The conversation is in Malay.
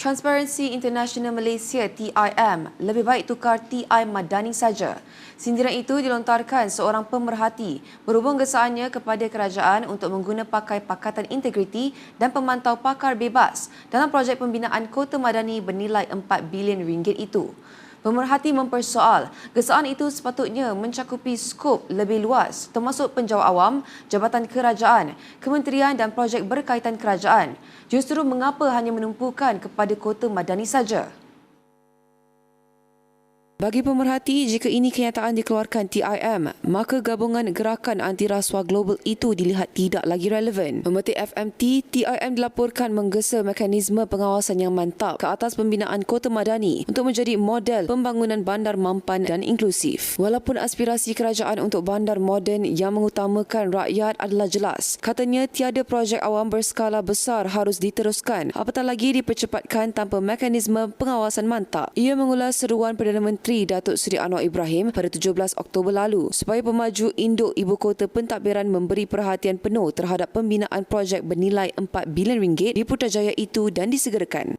Transparency International Malaysia TIM lebih baik tukar TI Madani saja. Sindiran itu dilontarkan seorang pemerhati berhubung gesaannya kepada kerajaan untuk mengguna pakai Pakatan Integriti dan Pemantau Pakar Bebas dalam projek pembinaan kota madani bernilai 4 bilion ringgit itu. Pemerhati mempersoal gesaan itu sepatutnya mencakupi skop lebih luas termasuk penjawat awam, jabatan kerajaan, kementerian dan projek berkaitan kerajaan. Justru mengapa hanya menumpukan kepada kota madani saja? Bagi pemerhati, jika ini kenyataan dikeluarkan TIM, maka gabungan gerakan anti rasuah global itu dilihat tidak lagi relevan. Pemetik FMT, TIM dilaporkan menggesa mekanisme pengawasan yang mantap ke atas pembinaan kota madani untuk menjadi model pembangunan bandar mampan dan inklusif. Walaupun aspirasi kerajaan untuk bandar moden yang mengutamakan rakyat adalah jelas, katanya tiada projek awam berskala besar harus diteruskan, apatah lagi dipercepatkan tanpa mekanisme pengawasan mantap. Ia mengulas seruan Perdana Menteri Menteri Datuk Seri Anwar Ibrahim pada 17 Oktober lalu supaya pemaju induk ibu kota pentadbiran memberi perhatian penuh terhadap pembinaan projek bernilai 4 bilion ringgit di Putrajaya itu dan disegerakan.